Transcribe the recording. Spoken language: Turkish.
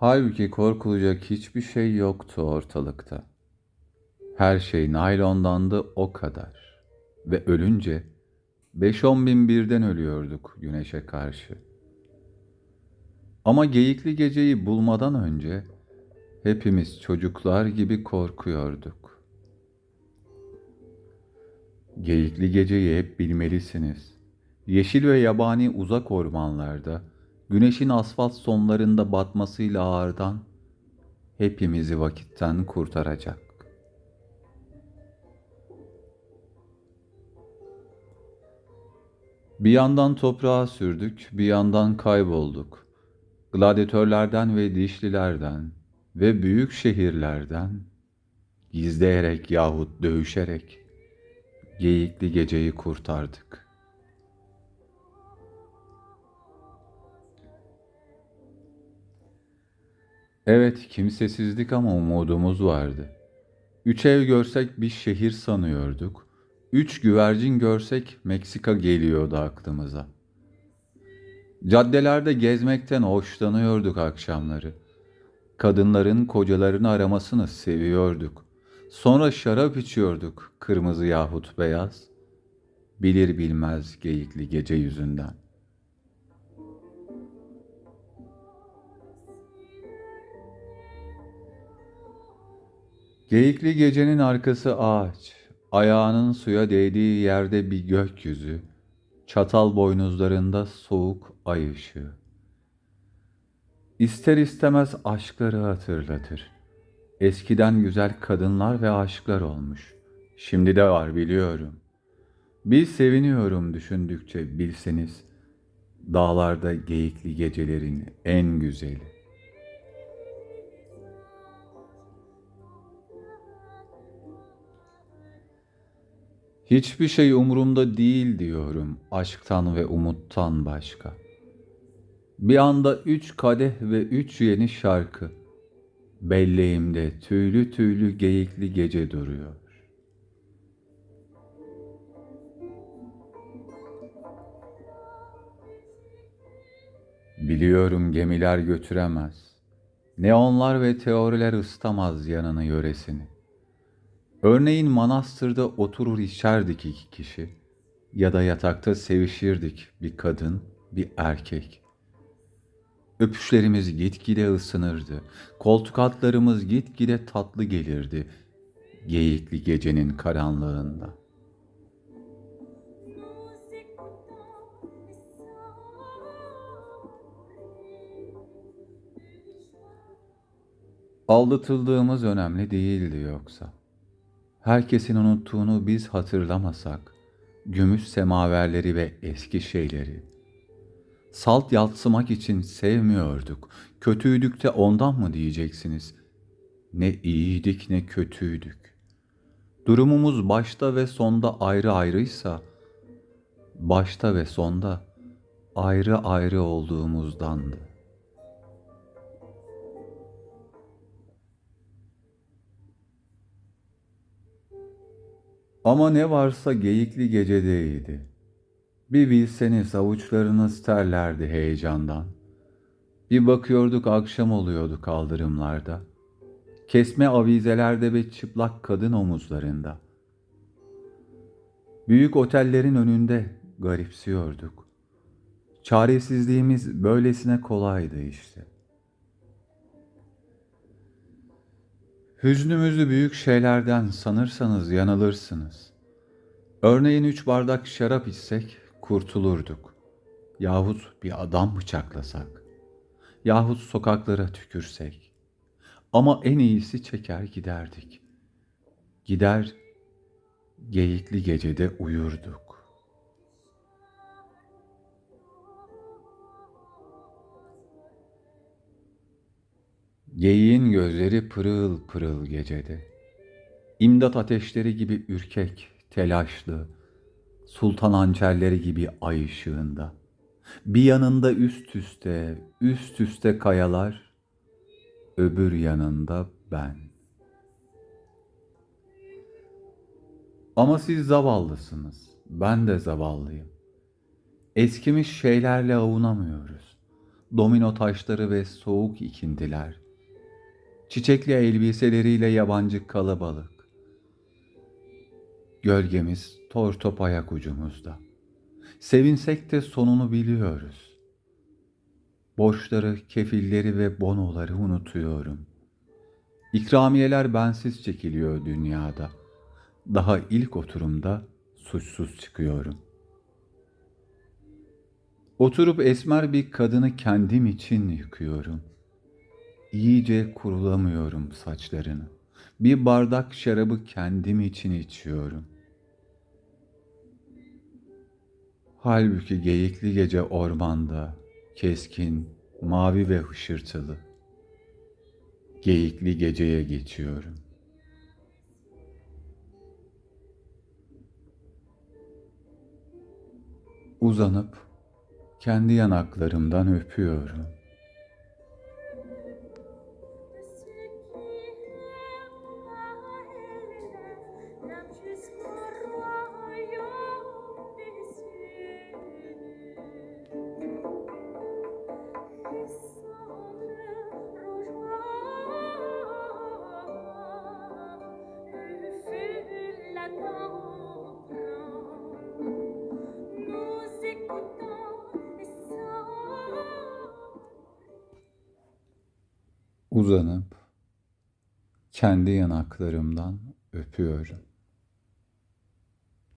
Halbuki korkulacak hiçbir şey yoktu ortalıkta. Her şey naylondandı o kadar. Ve ölünce beş on bin birden ölüyorduk güneşe karşı. Ama geyikli geceyi bulmadan önce hepimiz çocuklar gibi korkuyorduk. Geyikli geceyi hep bilmelisiniz. Yeşil ve yabani uzak ormanlarda, güneşin asfalt sonlarında batmasıyla ağırdan hepimizi vakitten kurtaracak. Bir yandan toprağa sürdük, bir yandan kaybolduk. Gladyatörlerden ve dişlilerden ve büyük şehirlerden gizleyerek yahut dövüşerek geyikli geceyi kurtardık. Evet, kimsesizlik ama umudumuz vardı. Üç ev görsek bir şehir sanıyorduk. Üç güvercin görsek Meksika geliyordu aklımıza. Caddelerde gezmekten hoşlanıyorduk akşamları. Kadınların kocalarını aramasını seviyorduk. Sonra şarap içiyorduk kırmızı yahut beyaz. Bilir bilmez geyikli gece yüzünden. Geyikli gecenin arkası ağaç, ayağının suya değdiği yerde bir gökyüzü, çatal boynuzlarında soğuk ay ışığı. İster istemez aşkları hatırlatır. Eskiden güzel kadınlar ve aşklar olmuş. Şimdi de var biliyorum. Bir seviniyorum düşündükçe bilseniz. Dağlarda geyikli gecelerin en güzeli. Hiçbir şey umurumda değil diyorum aşktan ve umuttan başka. Bir anda üç kadeh ve üç yeni şarkı. Belleğimde tüylü tüylü geyikli gece duruyor. Biliyorum gemiler götüremez. Neonlar ve teoriler ısıtamaz yanını yöresini. Örneğin manastırda oturur içerdik iki kişi ya da yatakta sevişirdik bir kadın, bir erkek. Öpüşlerimiz gitgide ısınırdı. Koltuk altlarımız gitgide tatlı gelirdi. Geyikli gecenin karanlığında. Aldatıldığımız önemli değildi yoksa. Herkesin unuttuğunu biz hatırlamasak, gümüş semaverleri ve eski şeyleri, salt yatsımak için sevmiyorduk. Kötüydük de ondan mı diyeceksiniz? Ne iyiydik ne kötüydük. Durumumuz başta ve sonda ayrı ayrıysa, başta ve sonda ayrı ayrı olduğumuzdandı. Ama ne varsa geyikli gecedeydi. Bir bilseniz avuçlarınız terlerdi heyecandan. Bir bakıyorduk akşam oluyordu kaldırımlarda. Kesme avizelerde ve çıplak kadın omuzlarında. Büyük otellerin önünde garipsiyorduk. Çaresizliğimiz böylesine kolaydı işte. Hüznümüzü büyük şeylerden sanırsanız yanılırsınız. Örneğin üç bardak şarap içsek kurtulurduk. Yahut bir adam bıçaklasak. Yahut sokaklara tükürsek. Ama en iyisi çeker giderdik. Gider geyikli gecede uyurduk. Geyiğin gözleri pırıl pırıl gecede. İmdat ateşleri gibi ürkek, telaşlı, sultan hançerleri gibi ay ışığında. Bir yanında üst üste, üst üste kayalar, öbür yanında ben. Ama siz zavallısınız, ben de zavallıyım. Eskimiş şeylerle avunamıyoruz. domino taşları ve soğuk ikindiler. Çiçekli elbiseleriyle yabancı kalabalık. Gölgemiz tor top ayak ucumuzda. Sevinsek de sonunu biliyoruz. Borçları, kefilleri ve bonoları unutuyorum. İkramiyeler bensiz çekiliyor dünyada. Daha ilk oturumda suçsuz çıkıyorum. Oturup esmer bir kadını kendim için yıkıyorum. İyice kurulamıyorum saçlarını. Bir bardak şarabı kendim için içiyorum. Halbuki geyikli gece ormanda, keskin, mavi ve hışırtılı. Geyikli geceye geçiyorum. Uzanıp kendi yanaklarımdan öpüyorum. Uzanıp kendi yanaklarımdan öpüyorum.